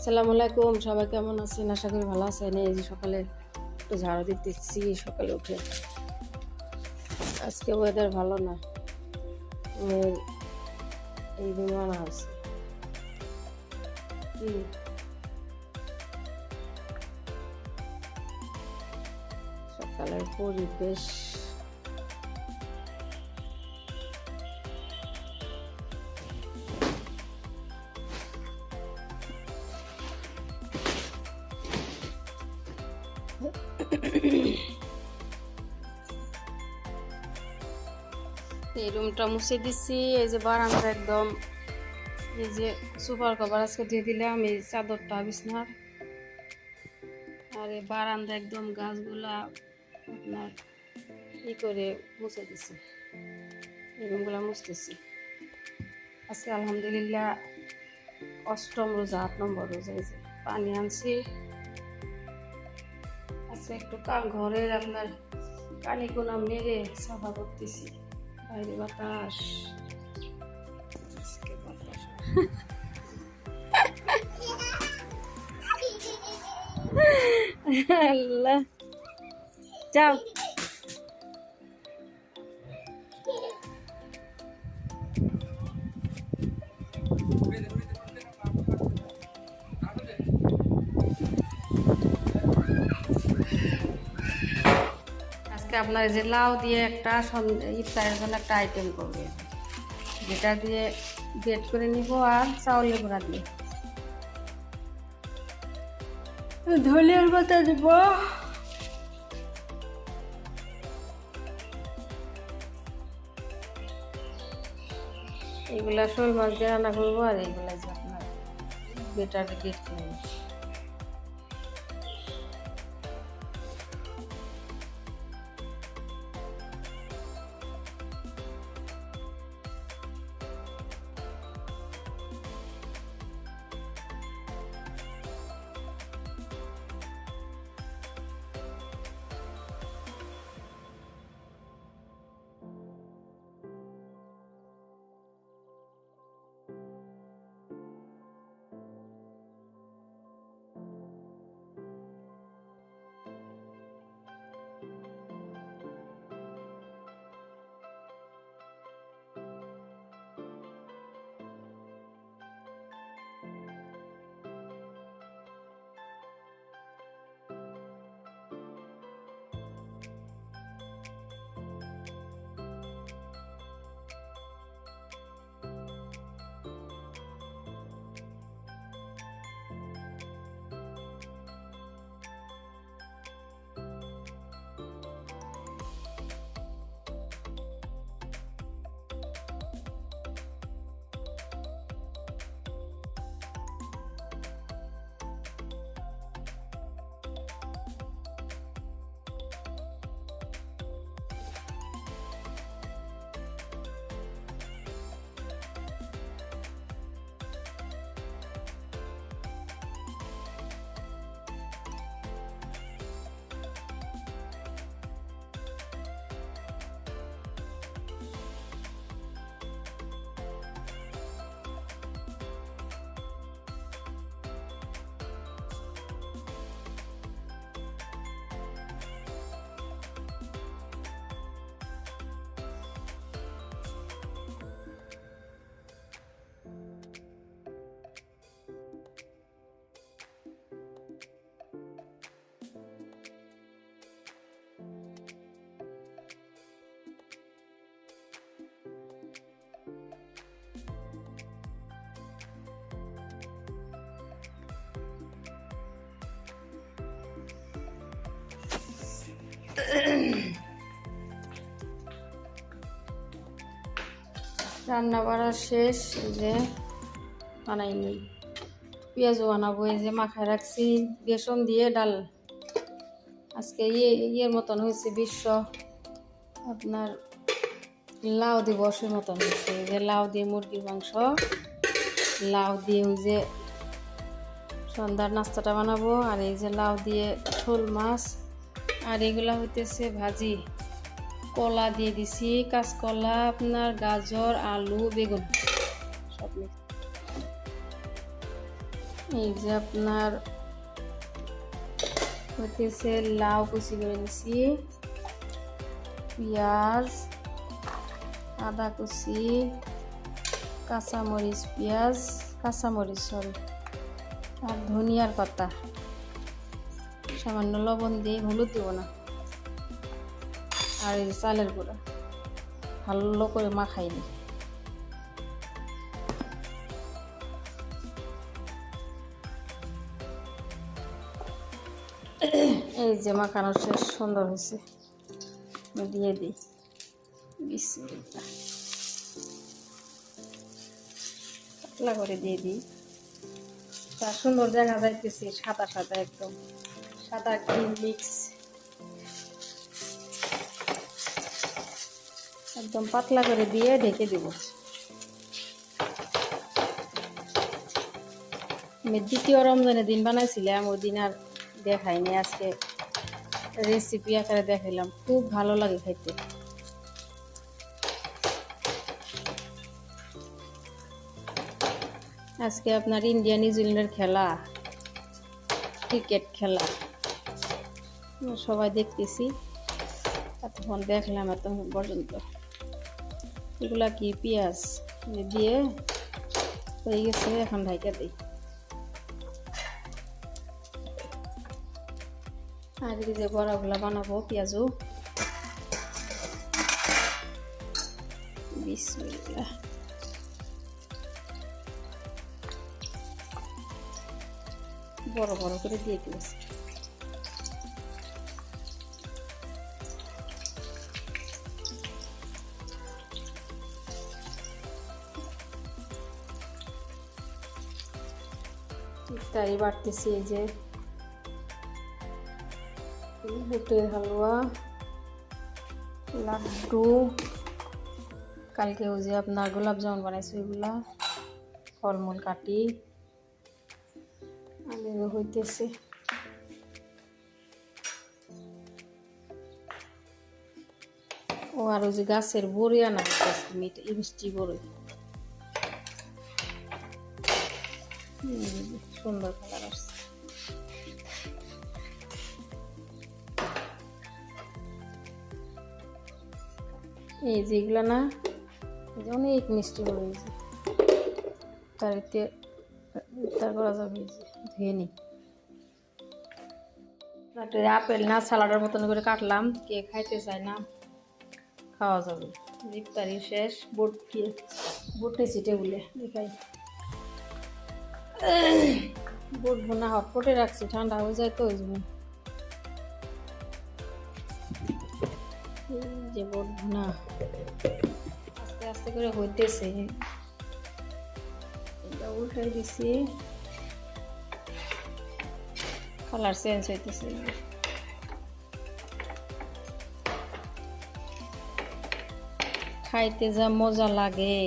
আসসালামু আলাইকুম, সবাই কেমন আছেন? আশা করি ভালো আছেন। এই যে সকালে একটু ঝাড়ু দিতেছি, সকালে উঠে। আজকে ওয়েদার ভালো না। এই বিমান আছে। সকালের পরিবেশ এই রুমটা মুছে দিছি, এই যে বারান্দা একদম, এই যে সুপার কভার আজকে দিয়ে দিলাম, এই চাদরটা বিছনার। আর এই বারান্দা একদম গাছগুলা আপনার ই করে মুছে দিছি, এই রুমগুলা মুছতেছি। আজকে আলহামদুলিল্লাহ অষ্টম রোজা, আট নম্বর রোজা, এই যে পানি আনছি। আজকে একটু ঘরের আপনার কালি গোলাম মেরে সাফা করতেছি। বাইরে বাতাস। আল্লাহ। যাও। আজকে আপনার এই যে লাউ দিয়ে একটা ইফতারের জন্য একটা আইটেম করবে। যেটা দিয়ে বেট করে নিব আর চাউলের গুঁড়া দিয়ে। ধলিয়ার পাতা দিব। এগুলা শোল মাছ দিয়ে রান্না করব আর এইগুলা যে আপনার বেটার বেট করে রান্না বাড়া শেষ যে বানাইনি পেঁয়াজও বানাবো, এই যে মাখায় রাখছি, বেসন দিয়ে ডাল। আজকে ইয়ে ইয়ের মতন হয়েছে বিশ্ব। আপনার লাউ দিয়ে দিবসের মতন হয়েছে। যে লাউ দিয়ে মুরগির মাংস, লাউ দিয়ে ওই যে সন্ধ্যার নাস্তাটা বানাবো, আর এই যে লাউ দিয়ে শোল মাছ, আর এগুলা হইতেছে ভাজি। কলা দিয়ে দিছি, কাঁচকলা, আপনার গাজর, আলু, বেগুন। সব এই যে আপনার হইতেছে লাউ কুচি করে দিছি, পেঁয়াজ, আদা কুচি, কাঁচামরিচ, পেঁয়াজ, কাঁচামরিচ সরি আর ধনিয়ার পাতা। সামান্য লবণ দিয়ে হলুদ দেব না। আর এই চালের গুঁড়া। ভালো করে মাখাই নিই এই যে মাখানো শেষ, সুন্দর হয়েছে। দিয়ে দিই। পাতলা করে দিয়ে দিই। তা সুন্দর দেখা যাইতেছে, সাদা সাদা একদম। সাদা ক্রিম মিক্স একদম পাতলা করে দিয়ে ঢেকে দেব। আমি দ্বিতীয় রমজানের দিন বানাইছিলাম, ওই দিন আর দেখাইনি। আজকে রেসিপি আকারে দেখাইলাম, খুব ভালো লাগে খাইতে আজকে আপনার ইন্ডিয়া নিউজিল্যান্ডের খেলা ক্রিকেট খেলা। সবাই দেখতেছি, এতক্ষণ দেখলাম এত পর্যন্ত। এগুলা কি পেঁয়াজ? দিয়ে হয়ে গেছে, এখন ঢাইকা দিই। এই যে বড়াগুলা বানাবো, পেঁয়াজও। বড় বড় করে দিয়ে দিয়েছি। ইফতারি বাড়তেছি এই যে। বুটের হালুয়া, লাড্ডু, কালকে ওই যে আপনার গোলাপ জামুন বানাইছে ওইগুলা, ফলমূল, কাটি, আলু হইতেছে। ও আর ওই যে গাছের বড়ি আনা হইতেছে মিষ্টি বড়ি। সুন্দর কালার আসছে। এই যেগুলো না অনেক মিষ্টি বড়ি হয়েছে তার এতে করা যাবে ধুয়ে নিই আপেল না সালাডের মতন করে কাটলাম, কে খাইতে চায় না, খাওয়া যাবে। ইফতারি শেষ, বোট বোট নিয়েছি টেবিলে দেখাই। বোট বোনা হটপটে রাখছি, ঠান্ডা হয়ে যায় তো, ওই জন্য। যে বোট বোনা আস্তে আস্তে করে হইতেছে। এটা উল্টাই দিছি। কালার চেঞ্জ হইতেছে। খাইতে যা মজা লাগে।